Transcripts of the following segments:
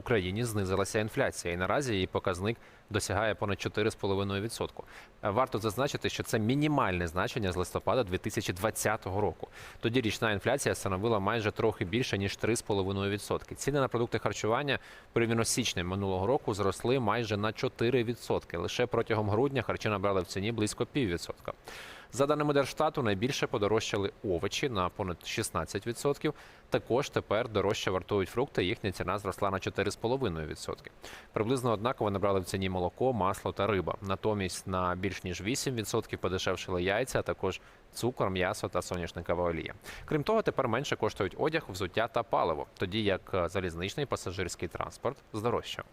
Україні знизилася інфляція, і наразі її показник досягає понад 4,5%. Е, Варто зазначити, що це мінімальне значення з листопада 2020 року. Тоді річна інфляція становила майже трохи більше ніж 3,5%. Ціни на продукти харчування порівняно з січнем минулого року зросли майже на 4%. Лише протягом грудня харчі набрали в ціні близько піввідсотка. За даними Держстату, найбільше подорожчали овочі на понад 16%. Також тепер дорожче вартують фрукти. Їхня ціна зросла на 4,5%. Приблизно однаково набрали в ціні молоко, масло та риба. Натомість на більш ніж 8% подешевшили яйця, а також цукор, м'ясо та соняшникова олія. Крім того, тепер менше коштують одяг, взуття та паливо, тоді як е, залізничний пасажирський транспорт здорожчав.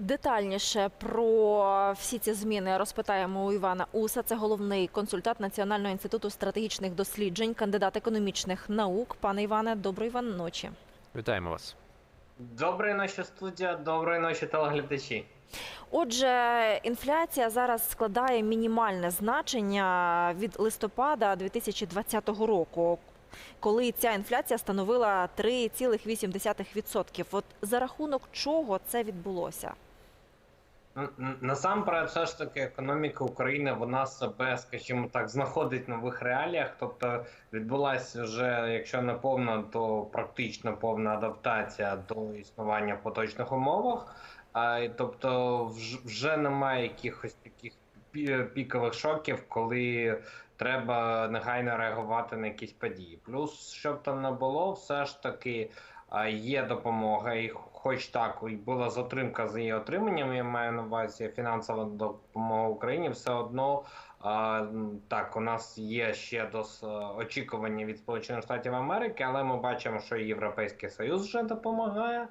Детальніше про всі ці зміни розпитаємо у Івана Уса. Це головний консультант Національного інституту стратегічних досліджень, кандидат економічних наук. Пане Іване, доброї вам ночі. Вітаємо вас. Доброї ночі, студія, доброї ночі, телеглядачі. Отже, інфляція зараз складає мінімальне значення від листопада 2020 року, коли ця інфляція становила 3,8%. От за рахунок чого це відбулося? Насамперед, все ж таки, економіка України вона себе, скажімо так, знаходить в нових реаліях. Тобто відбулася вже, якщо не повна, то практично повна адаптація до існування в поточних умовах. А, тобто, вже немає якихось таких пікових шоків, коли треба негайно реагувати на якісь події. Плюс, щоб там не було, все ж таки є допомога, і хоч так і була затримка з її отриманням, я маю на увазі фінансова допомога Україні, все одно а, так, у нас є ще дос очікування від Сполучених Штатів Америки, але ми бачимо, що Європейський Союз вже допомагає,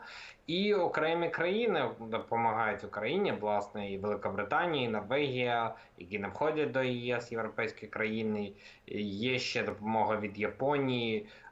і окремі країни допомагають Україні, власне, і Велика Британія, і Норвегія, які не входять до ЄС, європейські країни. Є ще допомога від Японії, е,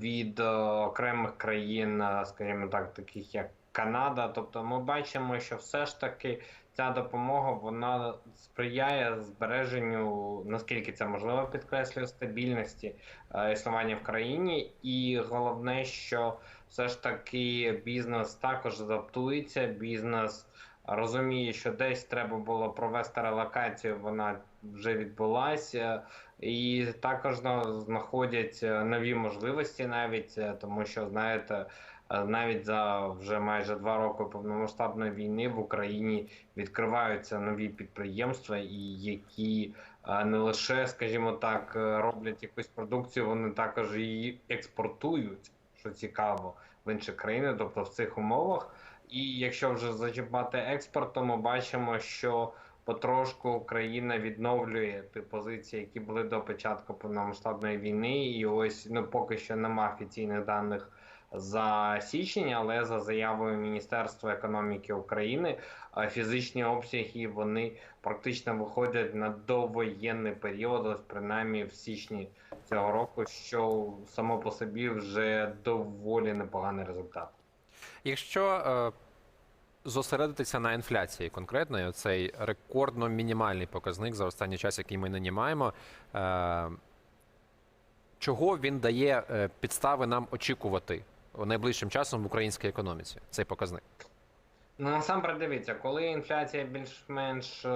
від е, окремих країн, е, скажімо так, таких як Канада. Тобто, ми бачимо, що все ж таки ця допомога вона сприяє збереженню, наскільки це можливо, підкреслюю, стабільності е, існування в країні, і головне, що все ж таки бізнес також адаптується. Бізнес розуміє, що десь треба було провести релокацію. Вона вже відбулася, і також на- знаходять е, нові можливості, навіть е, тому, що знаєте. е, Навіть за вже майже два роки повномасштабної війни в Україні відкриваються нові підприємства, і які не лише, скажімо так, роблять якусь продукцію, вони також її експортують, що цікаво в інші країни, тобто в цих умовах. І якщо вже зачіпати експорт, то ми бачимо, що потрошку Україна відновлює ті позиції, які були до початку повномасштабної війни. І ось ну поки що нема офіційних даних за січень, але за заявою Міністерства економіки України е, фізичні обсяги вони практично виходять на довоєнний період, ось принаймні в січні цього року, що само по собі вже доволі непоганий результат. Якщо е, зосередитися на інфляції конкретно, і оцей рекордно мінімальний показник за останній час, який ми нині маємо, е, чого він дає е, підстави нам очікувати найближчим часом в українській економіці? Цей показник. Ну, насамперед дивіться, коли інфляція більш-менш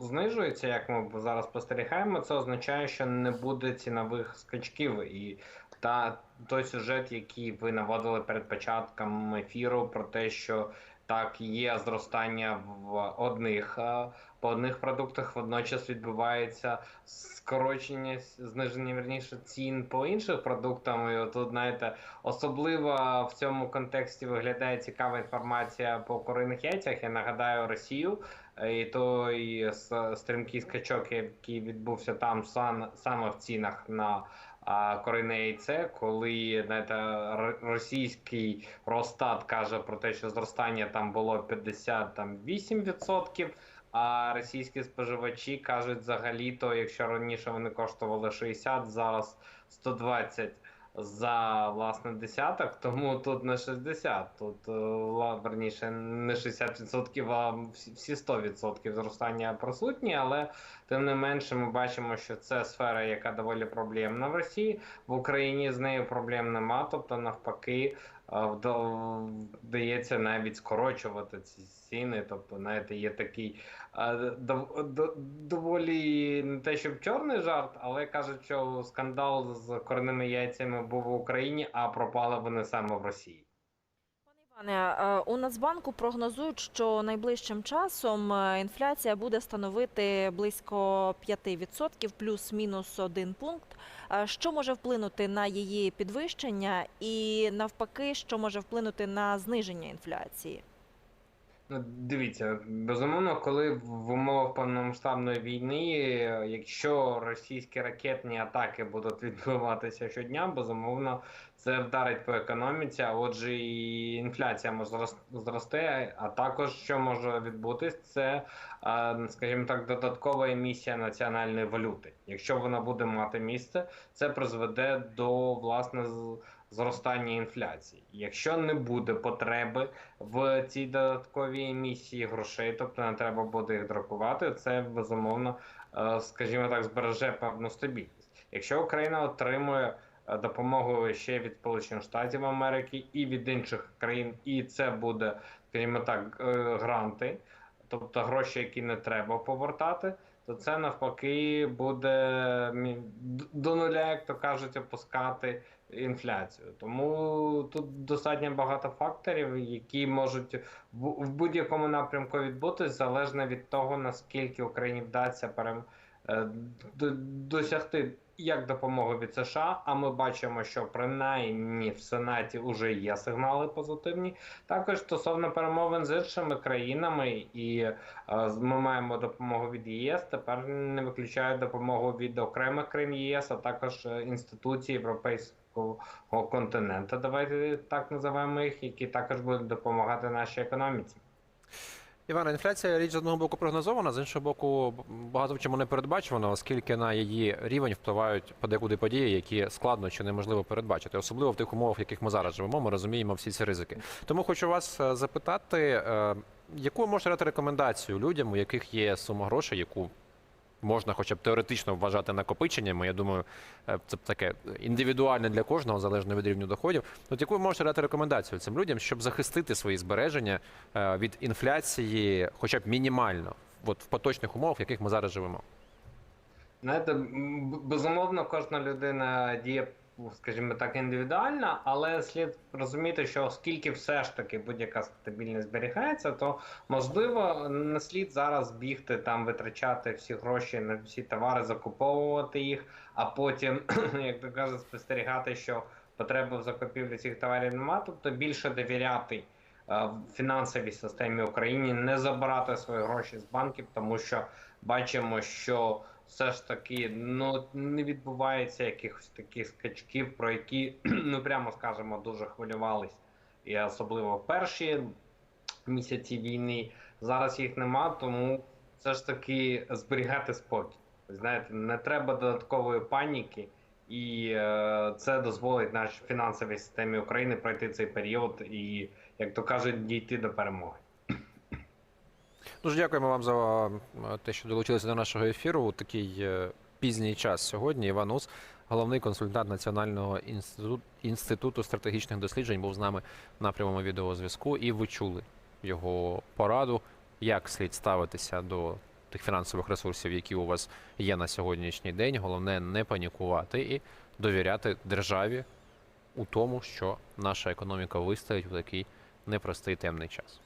знижується, як ми зараз спостерігаємо, це означає, що не буде цінових скачків. І та той сюжет, який ви наводили перед початком ефіру, про те, що так є зростання в одних е, по одних продуктах, водночас відбувається скорочення, зниження верніше цін по інших продуктам. І от знаєте, особливо в цьому контексті виглядає цікава інформація по куриних яйцях. Я нагадаю Росію е, і той стрімкий скачок, який відбувся там сан- саме в цінах на а, курине яйце, коли знаєте, російський Росстат каже про те, що зростання там було 58%, а російські споживачі кажуть взагалі-то, якщо раніше вони коштували 60, зараз 120 за власне десяток, тому тут не 60, тут е, верніше не 60%, а всі всі 100% зростання присутні, але тим не менше ми бачимо, що це сфера, яка доволі проблемна в Росії. В Україні з нею проблем нема, тобто навпаки. Вдається навіть скорочувати ці ціни. Тобто, знаєте, є такий доволі не те, щоб чорний жарт, але кажуть, що скандал з корними яйцями був в Україні, а пропали вони саме в Росії. Пане у Нацбанку прогнозують, що найближчим часом е, інфляція буде становити близько 5%, плюс-мінус один пункт. Що може вплинути на її підвищення, і навпаки, що може вплинути на зниження інфляції? Ну, дивіться, безумовно, коли в умовах повномасштабної війни, якщо російські ракетні атаки будуть відбуватися щодня, безумовно, це вдарить по економіці. А отже, і інфляція може зрос- зрости. А також що може відбутись, це, е, скажімо так, додаткова емісія національної валюти. Якщо вона буде мати місце, це призведе до власне зростання інфляції. Якщо не буде потреби в цій додатковій емісії грошей, тобто не треба буде їх друкувати, це безумовно, е, скажімо так, збереже певну стабільність. Якщо Україна отримує е, допомогу ще від Сполучених Штатів Америки і від інших країн, і це буде, скажімо так, е, гранти, тобто гроші, які не треба повертати. То це навпаки буде до нуля, як то кажуть, опускати інфляцію. Тому тут достатньо багато факторів, які можуть в будь-якому напрямку відбутись, залежно від того, наскільки Україні вдасться перем... е, досягти як допомоги від США. А ми бачимо, що принаймні в Сенаті вже є сигнали позитивні. Також стосовно перемовин з іншими країнами, і е, ми маємо допомогу від ЄС. Тепер не виключають допомогу від окремих країн ЄС, а також е, інституцій Європейського континенту. Давайте так називаємо їх, які також будуть допомагати нашій економіці. Івана, інфляція річ з одного боку прогнозована, з іншого боку, багато в чому не передбачувано, оскільки на її рівень впливають подекуди події, які складно чи неможливо передбачити, особливо в тих умовах, в яких ми зараз живемо. Ми розуміємо всі ці ризики. Тому хочу вас е, запитати, е, яку можете дати рекомендацію людям, у яких є сума грошей, яку можна хоча б теоретично вважати накопиченнями. Я думаю, е, це таке індивідуальне для кожного, залежно від рівню доходів. От яку ви можете дати рекомендацію цим людям, щоб захистити свої збереження е, від інфляції, хоча б мінімально, от в поточних умовах, в яких ми зараз живемо? Знаєте, безумовно, кожна людина діє, скажімо так, індивідуально, але слід розуміти, що оскільки все ж таки будь-яка стабільність зберігається, то можливо не слід зараз бігти там, витрачати всі гроші на всі товари, закуповувати їх, а потім, як то кажуть, спостерігати, що потреби в закупівлі цих товарів немає, тобто більше довіряти е, фінансовій системі України, не забирати свої гроші з банків, тому що бачимо, що все ж таки ну не відбувається якихось таких скачків, про які ну прямо скажемо дуже хвилювались, і особливо перші місяці війни. Зараз їх нема, тому все ж таки зберігати спокій. Знаєте, не треба додаткової паніки, і е, це дозволить нашій фінансовій системі України пройти цей період і, як то кажуть, дійти до перемоги. Дуже дякуємо вам за е, те, що долучилися до нашого ефіру у такий е, пізній час сьогодні. Іван Ус, головний консультант Національного інституту, інституту стратегічних досліджень, був з нами на прямому відеозв'язку, і ви чули його пораду, як слід ставитися до тих фінансових ресурсів, які у вас є на сьогоднішній день. Головне не панікувати і довіряти державі у тому, що наша економіка вистоїть у такий непростий темний час.